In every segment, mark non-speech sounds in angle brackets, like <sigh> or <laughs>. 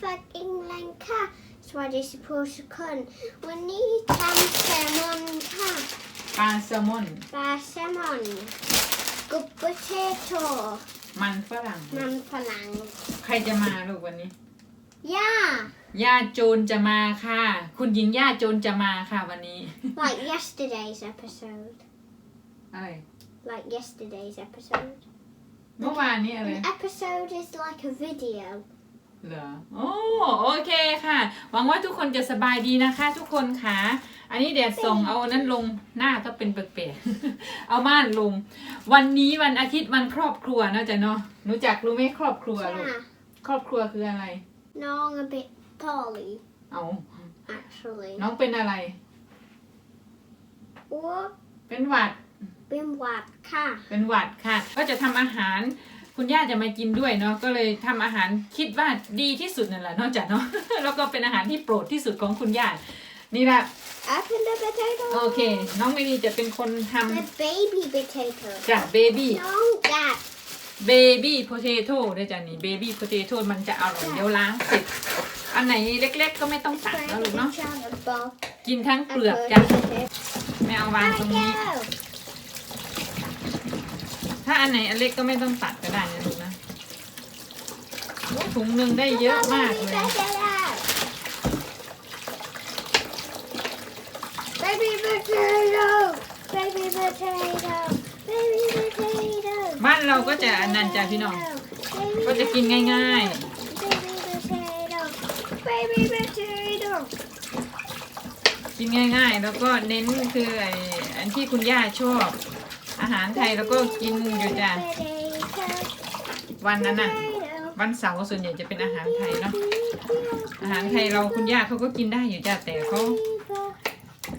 för England ค่ะ สวัสดีสิพูทุกคน วันนี้ทำแซลมอนค่ะ ปลาแซลมอน ปลาแซลมอนกุบเปอร์เทโตมันฝรั่ง มันฝรั่งใครจะมาลูกวันนี้ ย่าย่าโจรจะมาค่ะ คุณหญิงย่าโจรจะมาค่ะวันนี้ like yesterday's episode อะไร like yesterday's episode เมื่อวานนี้อะไร An episode is like a video เหรอโอ้โอเคค่ะ หวังว่าทุกคนจะสบายดีนะคะ ทุกคนค่ะ อันนี้แดดส่องเอานั้นลงหน้าก็เป็นแปลกๆเอาม่านลง วันนี้วันอาทิตย์วันครอบครัวเนอะจ๊ะเนาะรู้จักรู้ไหมครอบครัวลูก yeah ครอบครัวคืออะไร น้อง a bit poorly เอา actually น้องเป็นอะไร What เป็นหวัด เป็นหวัดค่ะ เป็นหวัดค่ะ ก็จะทำอาหาร คุณย่าจะมากินด้วยเนาะก็เลยทำอาหารคิดว่าดีที่สุดนั่นแหละนอกจากเนาะแล้วก็เป็นอาหารที่โปรดที่สุดของคุณย่านี่แหละ Open the potato โอเค น้องเมลีจะเป็นคนท The baby potato ำจากเบบี้น้องกัดเบบี้โพเทโต้ด้วยจ้ะนี่เบบี้โพเทโต้มันจะอร่อยเดี๋ยวล้างเสร็จอันไหนเล็กๆ ก็ไม่ต้องตัดนะลูกเนาะกินทั้งเปลือกจ้ะไม่เอาวางตรงนี้ ถ้าอันไหนอันเล็กก็ไม่ต้องตัดก็ได้นะลูกนะโอ้ถุงหนึ่งได้เยอะมากเลย Baby potato Baby potato Baby potato บ้านเราก็จะอันนั้นจ้ะพี่น้อง ก็จะกินง่ายๆ Baby potato ๆ กินง่าย ๆ แล้วก็เน้นคือไออันที่คุณย่าชอบ อาหารไทยแล้วก็กินอยู่จ้ะวันนั้นน่ะวันเสาร์ส่วนใหญ่จะเป็นอาหารไทยเนาะอาหารไทยเราคุณย่าเขาก็กินได้อยู่จ้ะแต่เขา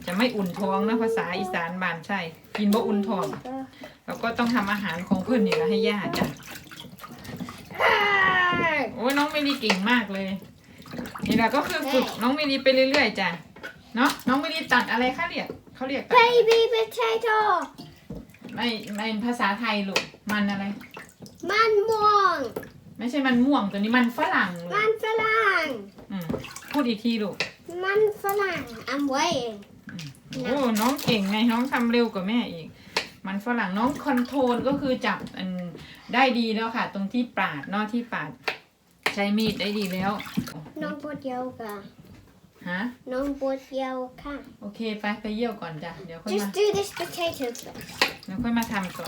จะไม่อุ่นท้องนะภาษาอีสานบานใช่ กินบ่อุ่นท้องแล้วก็ต้องทำอาหารของเพื่อนนี่แหละให้ย่าจ้ะโอ้ยน้องเมลีเก่งมากเลย นี่แหละก็คือฝึกน้องเมลีไปเรื่อยๆจ้ะเนาะน้องเมลีตัดอะไรคะเรียกเขาเรียกตัด Baby potato ไม่ไม่ภาษาไทยลูกมันอะไร มันม่วง ไม่ใช่มันม่วงตัวนี้มันฝรั่งลูมักนฝรั่ง อืมพูดอีกทีลูกมันฝรั่ง I'm waiting โอ้น้องเก่งไงน้องทำเร็วกว่าแม่อีก มันฝรั่งน้องคอนโทรลก็คือจับอันได้ดีแล้วค่ะ ตรงที่ปาดเนอกที่ปาด ใช้มีดได้ดีแล้ว น้องปวดเยี่ยวค่ะ ฮะ น้องปวดเยี่ยวค่ะ โอเคไปไปเยี่ยวก่อนจ้ะ เดี๋ยวค่อย Just มา do this potato first เดี๋ยวค่อยมาทำต่อ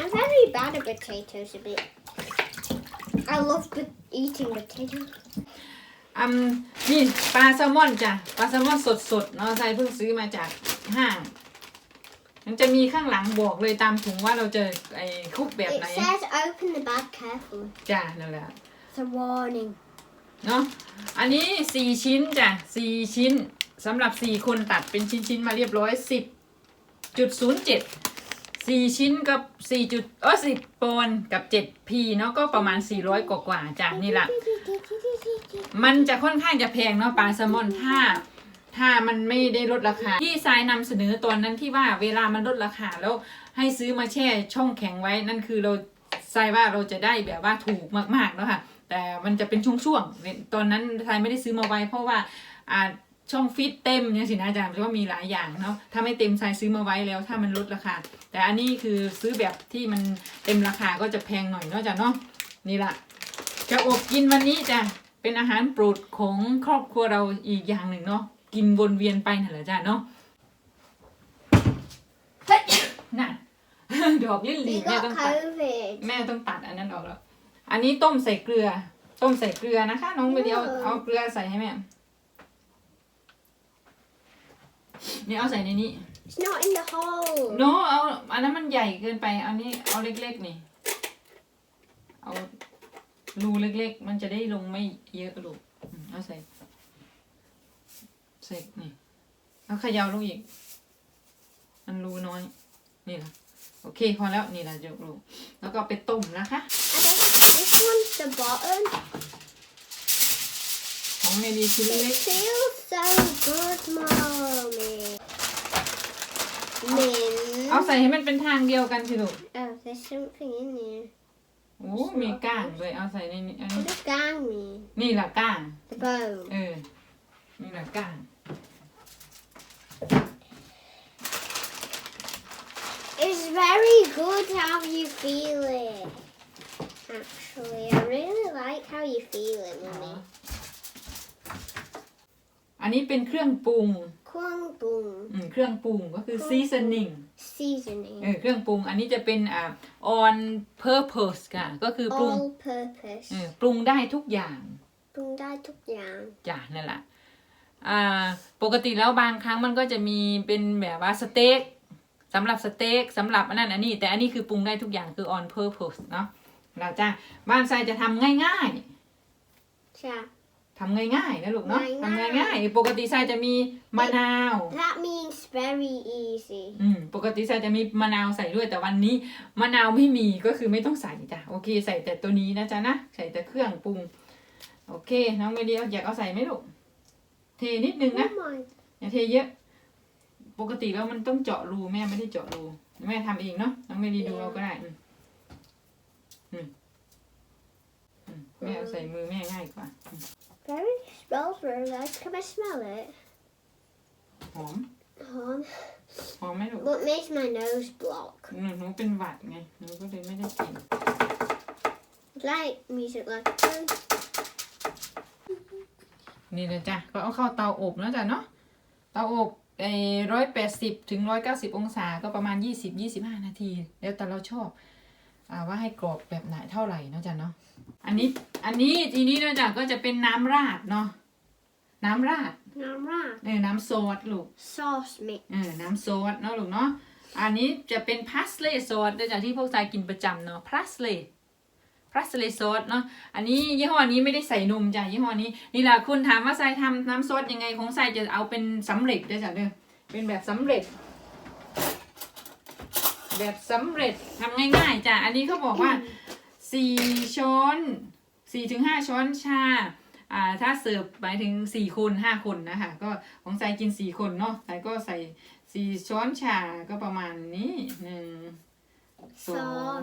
I'm very bad at potatoes a bit I love po- eating potatoes อืมนี่ปลาแซลมอนจ้ะปลาแซลมอนสดสดๆเนาะใส่เพิ่งซื้อมาจากห้าง มันจะมีข้างหลังบอกเลยตามถุงว่าเราจะไอ้คลุกแบบ It ไหน says open the bag carefully จ้ะนั่นแหละ It's a warning เนาะอันนี้สี่ชิ้นจ้ะสี่ชิ้นสำหรับสี่คนตัดเป็นชิ้นๆมาเรียบร้อยสิบจุดศูนย์เจ็ดสี่ชิ้นกับสี่จุดเออสิบปอนกับเจ็ดพีเนาะก็ประมาณสี่ร้อยกว่าๆจ้ะนี่แหละมันจะค่อนข้างจะแพงเนาะปลาแซลมอนถ้าถ้ามันไม่ได้ลดราคา ที่ทรายนำเสนอตอนนั้นที่ว่าเวลามันลดราคาแล้วให้ซื้อมาแช่ช่องแข็งไว้นั่นคือเราทรายว่าเราจะได้แบบว่าถูกมากๆแล้วค่ะ แต่มันจะเป็นช่วงๆตอนนั้นทรายไม่ได้ซื้อมาไว้เพราะว่าอ่าช่องฟิตเต็มเนี่ยสินะอาจารย์เพราะว่ามีหลายอย่างเนาะถ้าไม่เต็มทรายซื้อมาไว้แล้วถ้ามันลดราคา แต่อันนี้คือซื้อแบบที่มันเต็มราคาก็จะแพงหน่อยเนาะจ้ะเนาะนี่แหละจะอบกินวันนี้จ้ะเป็นอาหารโปรดของครอบครัวเราอีกอย่างหนึ่งเนาะกินวนเวียนไปนั่นแหละจ้ะเนาะเฮ้ยนั่นดอกลิ้นหลี We แม่ got ต้องตัด COVID แม่ต้องตัดอันนั้นออกแล้ว อันนี้ต้มใส่เกลือ ต้มใส่เกลือนะคะ น้องไปเดียวเออเอาเกลือใส่ให้แม่นี่เอาใส่ในนี้ It's not in the hole โนเอาอันนั้นมันใหญ่เกินไป เอานี้เอาเล็กๆนี่ เอารูเล็กๆ มันจะได้ลงไม่เยอะลูกอืมเอาใส่ ใส่นี่เอาเขยาวลงอีก มันรูน้อย นี่ละโอเคพอแล้วนี่ละจุกลูก แล้วก็เอาไปต้มนะคะ I don't this one's the bottom ของเมดีชิ้น It เล็ก feels so good mommy Min เอาใส่ให้มันเป็นทางเดียวกันสิลูก Oh there's something in there โอ้มีก้างเลยเอาใส่ในนี้อัน What นี้ does gang mean? นี่แหละก้าง the bone. เออ นี่แหละก้าง It's very good how you feel it. Actually, I really like how you feel it, Mummy. อันนี้เป็นเครื่องปรุง Kwang boom. อืมเครื่องปรุงก็คือ seasoning Seasoning. เออเครื่องปรุง อันนี้จะเป็นอ่า on purpose ค่ะ ก็คือปรุง All purpose. เออปรุงได้ทุกอย่าง ปรุงได้ทุกอย่าง จ้ะนั่นแหละอ่าปกติแล้วบางครั้งมันก็จะมีเป็นแบบว่าสเต็กสำหรับสเต็กสำหรับอันนั้นอันนี้ แต่อันนี้คือปรุงได้ทุกอย่างคือ on purpose เนาะ เราจ้ะบ้านทรายจะทำง่ายใช่ๆทำง่ายๆนะลูกเนาะง่ายๆ ทำง่ายๆ ปกติทรายจะมีมะนาว That means very easy. อืม ปกติทรายจะมีมะนาวใส่ด้วยแต่วันนี้มะนาวไม่มีก็คือไม่ต้องใส่จ้ะโอเค ใส่แต่ตัวนี้นะจ๊ะนะใส่แต่เครื่องปรุง โอเค น้องเมเดียอยากเอาใส่ไหมลูกเทนิดนึงนะ Oh my อย่าเทเยอะ ปกติแล้วมันต้องเจาะรูแม่ไม่ได้เจาะรู แม่ทำเองเนาะน้องเมดีดูเอาก็ได้อืมอืมอืม แม่เอาใส่มือแม่ง่ายกว่า Very smells very nice. Can I smell it? หอม Um, หอมไหมลูก what makes my nose block? หนูหนูเป็นหวัดไงหนูก็เลยไม่ได้กิน Like music like. um, นี่เลยจ้ะก็เอาเข้าเตาอบแล้วจ้ะเนาะเตาอบไอ้ร้อยแปดสิบถึงร้อยเก้าสิบองศาก็ประมาณยี่สิบยี่สิบห้านาที แล้วแต่เราชอบอ่า ว่าให้กรอบแบบไหนเท่าไหร่เนาะจ้ะเนาะอันนี้อันนี้ทีนี้เนาะจ้ะก็จะเป็นน้ำราดเนาะน้ำราด Now right. เออน้ำซอสลูก Sauce mix. เออน้ำซอสเนาะลูกเนาะอันนี้จะเป็นพาสเลย์ซอสเนาะจ้ะที่พวกทรายกินประจำเนาะพาสเลย์พาสเลย์ซอสเนาะอันนี้ยี่ห้อนี้ไม่ได้ใส่นมจ้ะยี่ห้อนี้นี่แหละคุณถามว่าทรายทำน้ำซอสยังไงของทรายจะเอาเป็นสำเร็จเด้อจ้ะเด้อเป็นแบบสำเร็จ แบบสำเร็จทำง่ายๆจ้ะ อันนี้เขาบอกว่าสี่ช้อนสี่ถึงห้าช้อนชา อ่า ถ้าเสิร์ฟหมายถึงสี่คนห้าคนนะคะ ก็ของทรายกินสี่คนเนาะทรายก็ใส่สี่ช้อนชาก็ประมาณนี้หนึ่งสอง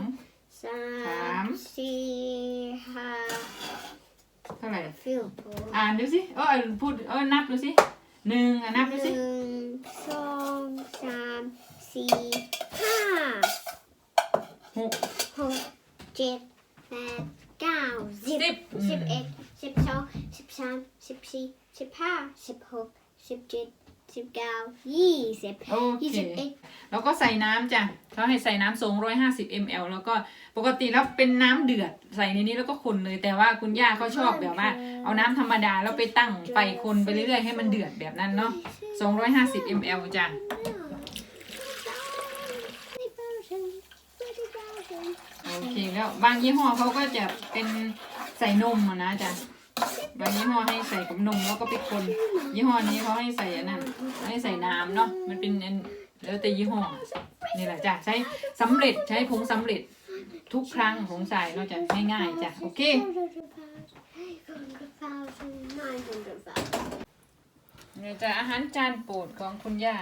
Sam. See how เท่าไหร่ I feel poor. อ่านดูสิเออพูดเออนับดูสิหนึ่งอะนับดูสิ Hum, song, Sam, see, ha. หก หกเจ็ดแปดเก้าสิบ สิบ สิบเอ็ดสิบสองสิบสามสิบสี่สิบห้าสิบหก สิบเจ็ดสิบเก้ายี่สิบโอยี่เคสิบเอ็ดแล้วก็ใส่น้ำจ้ะเขาให้ใส่น้ำสองร้อยห้าสิบมลแล้วก็ปกติแล้วเป็นน้ำเดือดใส่ในนี้แล้วก็คนเลยแต่ว่าคุณย่าเขาชอบแบบว่า เอาน้ำธรรมดาแล้วไปตั้งไฟคนไปเรื่อยๆให้มันเดือดแบบนั้นเนาะสองร้อยห้าสิบมลจ้ะ โอเคแล้วบางยี่ห้อเขาก็จะเป็นใส่นมอะนะจ๊ะ บางยี่ห้อให้ใส่กับนมแล้วก็ไปคนยี่ห้อนี้เขาให้ใส่อันนั้นให้ใส่น้ำเนาะมันเป็นอันแล้วแต่ยี่ห้อนี่แหละจ้ะใช้สำเร็จใช้ผงสำเร็จทุกครั้งของใส่เนาะจ้ะง่ายๆจ้ะโอเคเนี่ยจ้ะอาหารจานโปรดของคุณย่า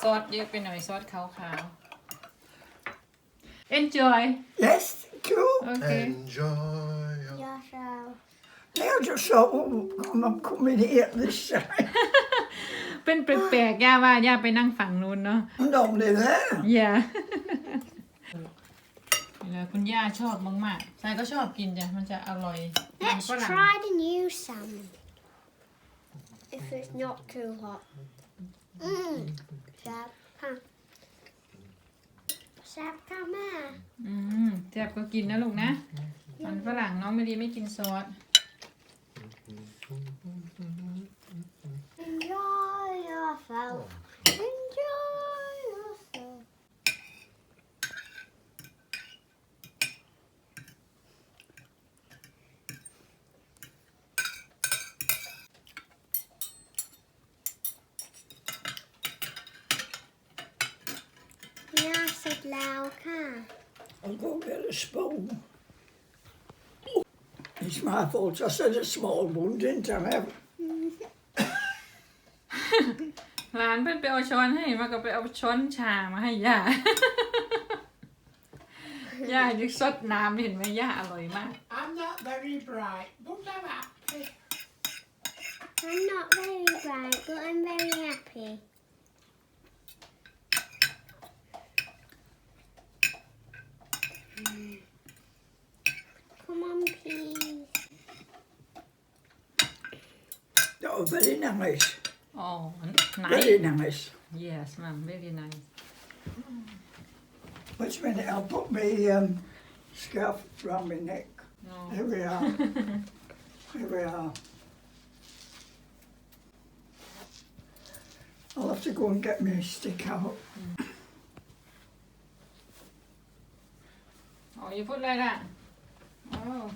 ซอสเยอะไปหน่อยซอสขาวๆ enjoy Yes, cool. okay Enjoy. Now I just thought, oh, I'm I'm coming here this side. เป็นแปลกๆย่าว่าย่าไปนั่งฝั่งนู้นเนาะ I'm normally there. ย่าเวลาคุณย่าชอบมากๆชายก็ชอบกินจ้ะ มันจะอร่อย Let's ฝรั่ง try the new salmon. If it's not too hot. Mmm. Sab, huh? Sab, come here. อืมแซ่บก็กินนะลูกนะ มันฝรั่งน้องไม่ดีไม่กินซอส Enjoy yourself. Enjoy yourself. ย่าเสร็จแล้วค่ะ I'll go get a spoon. It's my fault. I said a small one, didn't I? Ev? หลานเพื่อนไปเอาช้อนให้มาก็ไปเอาช้อนชามาให้ย่า ย่ายังสดน้ำเห็นไหมย่าอร่อยมาก I'm not very bright, but I'm happy. I'm not very bright, but I'm very happy. Come on, please. Oh, very nice. Oh, nice. Very nice. Yes, ma'am, very nice. Which when I'll put my um, scarf round my neck. Here we are. <laughs> Here we are. I'll have to go and get my stick out. Mm. Oh, you put like that. Oh,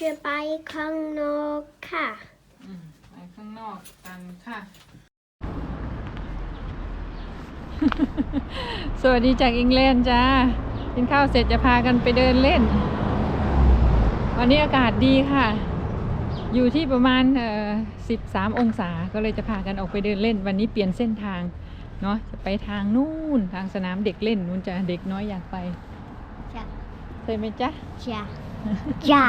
จะไปข้างนอกค่ะ อืมไปข้างนอกกันค่ะ สวัสดีจากอังกฤษจ้า กินข้าวเสร็จจะพากันไปเดินเล่น วันนี้อากาศดีค่ะ อยู่ที่ประมาณเอ่อ13องศา ก็เลยจะพากันออกไปเดินเล่น วันนี้เปลี่ยนเส้นทาง เนาะ จะไปทางนู่น ทางสนามเด็กเล่นนู่นจะเด็กน้อยอยากไปจ้ะใช่ไหมจ๊ะ จ้ะ จ้ะ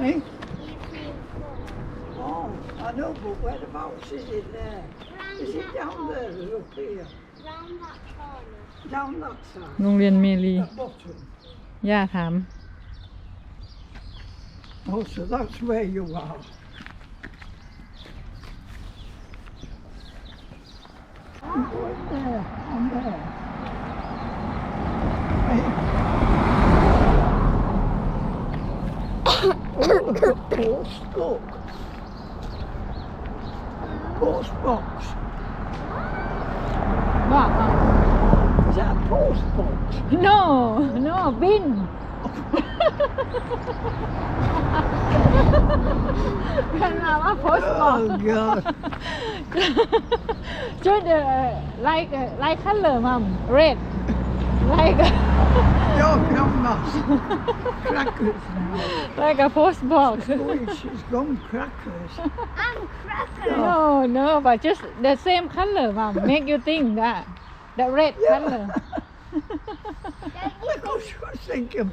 Hey? Oh, I know, but whereabouts is it there? Is it down there or up here? Round that corner. Down that side? โรงเรียนเมลี At bottom? ย่าถาม Oh, so that's where you are. I'm going there. I'm there. Hey. oh, look at post, look. Post box. ว่า Is that a post box? no no บินเป็นมาว่า post box Oh, God. just uh, like uh, like color mom red like You're grandma's crackers now. like a post box Oh, she's gone crackers. I'm cracker. no no but just the same color mom make you think that the red color <laughs> Look what she was thinking.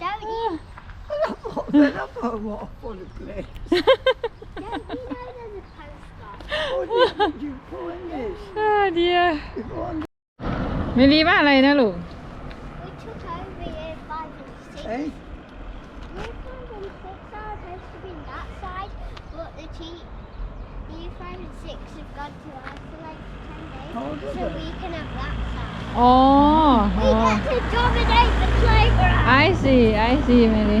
Don't you, Oh, then I thought, what a funny place. don't <laughs> you know there's a post box? Oh, did you go in this? oh dear You go on ไม่รีว่าอะไรนะลูก Eh? Year five and six are supposed to be that side, but the te- year five and six have gone to isolate for ten days, Oh, did so they? we can have that side. อ๋อ We get to dominate the playground. I see I see เมลี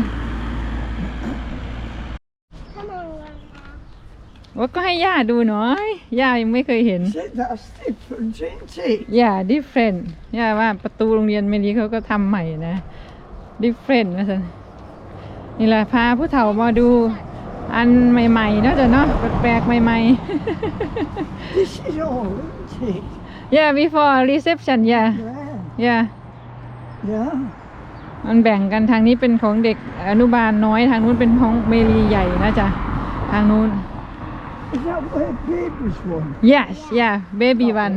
Come on, Grandma. ว่าก็ให้ย่าดูหน่อยย่ายังไม่เคยเห็น See, that's different, isn't it? ย่า different ย่าว่าประตูโรงเรียนเมลีเขาก็ทำใหม่นะ different นะสันนี่แหละพาผู้เฒ่ามาดู อันใหม่ๆเนาะจ้ะเนาะแปลกๆใหม่ This is all, isn't it? ๆย่า before reception ย่า Yeah. ย่า Yeah. มันแบ่งกันทางนี้เป็นของเด็กอนุบาลน้อยทางนู้นเป็นของเมลีใหญ่นะจ๊ะทางนู้น Is that where babies one? yes yeah baby one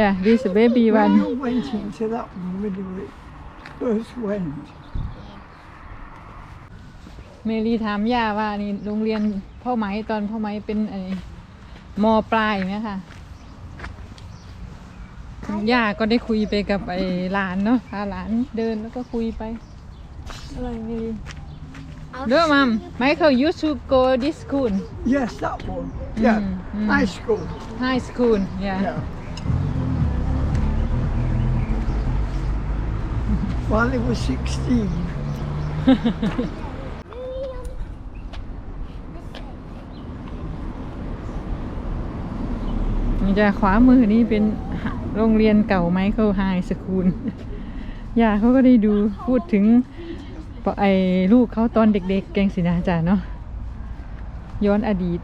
yeah this baby When one you went into that one when you were- first went, เมลีถามย่าว่านี่โรงเรียนพ่อไหมตอนพ่อไหมเป็นไอ้มอปลายไหมคะคุณย่าก็ได้คุยไปกับไอ้หลานเนาะพาหลานเดินแล้วก็คุยไปอะไรเมลี I'll เด้อ show มัม you. ไมเคิล used to go this school yes, that one. Yeah, Mm, mm. high school. high school yeah Yeah. While he was 16. Maybe on this side. นี่จะขวามือนี่เป็นโรงเรียนเก่าไมเคิลไฮสคูลย่าเขาก็ได้ดูพูดถึงปไอ้ลูกเขาตอนเด็กๆ แกงสินาจาเนาะย้อนอดีต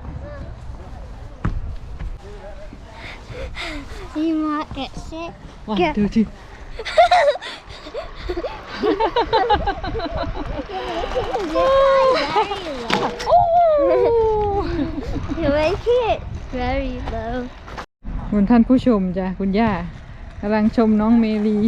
You might get sick. One, Yeah. two, three. You're making it very low. คุณท่านผู้ชมจ้ะคุณย่ากำลังชมน้องเมลี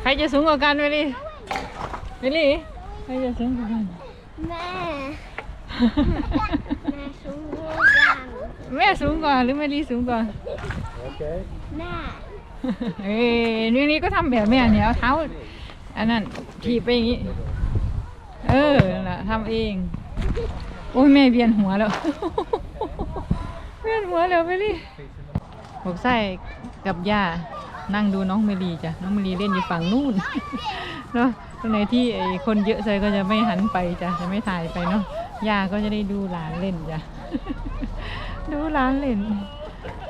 ใครจะสูงกว่ากันเมลีเมลีใครจะสูงกว่ากัน แม่สูงกว่าหรือเมลีสูงกว่า Mẹ. เอ้ยนี่นี่ก็ทำแบบแม่เนี่ยเอาเท้า อันนั้นถีบไปอย่างนี้ เออนั่นล่ะทำเอง โอ้ยแม่เวียนหัวแล้ว เวียนหัวแล้วไปเลยบอกใส่กับย่านั่งดูน้องเมลีจ้ะ น้องเมลีเล่นอยู่ฝั่งนู่น เนาะตรงไหนที่ไอ้คนเยอะใส่ก็จะไม่หันไปจ้ะ จะไม่ถ่ายไปเนาะ ย่าก็จะได้ดูหลานเล่นจ้ะ ดูหลานเล่น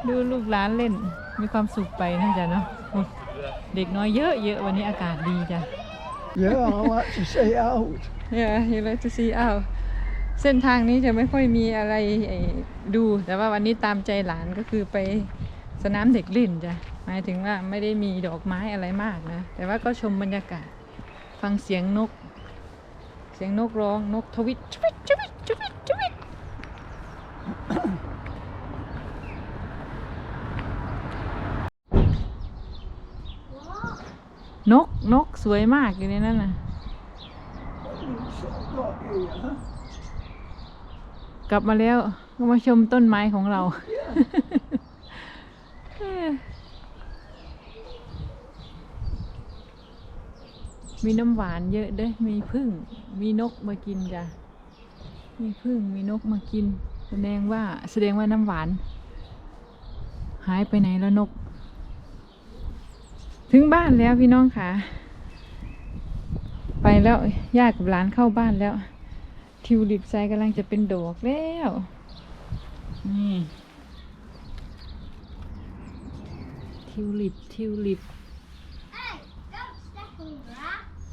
ดูลูกหลานเล่น มีความสุขไปนะจ๊ะเนาะโอ้เด็กน้อยเยอะเยอะวันนี้อากาศดีจ้ะ Yeah, I like to see it out. Yeah you like to see out เส้นทางนี้จะไม่ค่อยมีอะไรไอ้ดู แต่ว่าวันนี้ตามใจหลานก็คือไปสนามเด็กเล่นจ้ะ หมายถึงว่าไม่ได้มีดอกไม้อะไรมากนะ แต่ว่าก็ชมบรรยากาศ ฟังเสียงนก เสียงนกร้องนกทวิตทวิตทวิตทวิตทวิตนกนกสวยมากอยู่ในนั้นน่ะ กลับมาแล้วก็มาชมต้นไม้ของเรา มีน้ำหวานเยอะเด้มีพึ่ง มีนกมากินจ้ะ มีพึ่ง มีนกมากิน แสดงว่าแสดงว่าน้ำหวาน หายไปไหนแล้วนก ถึงบ้านแล้วพี่น้องค่ะ ไปแล้วยากับหลานเข้าบ้านแล้ว ทิวลิปไซกำลังจะเป็นดอกแล้ว นี่ ทิวลิป ทิวลิป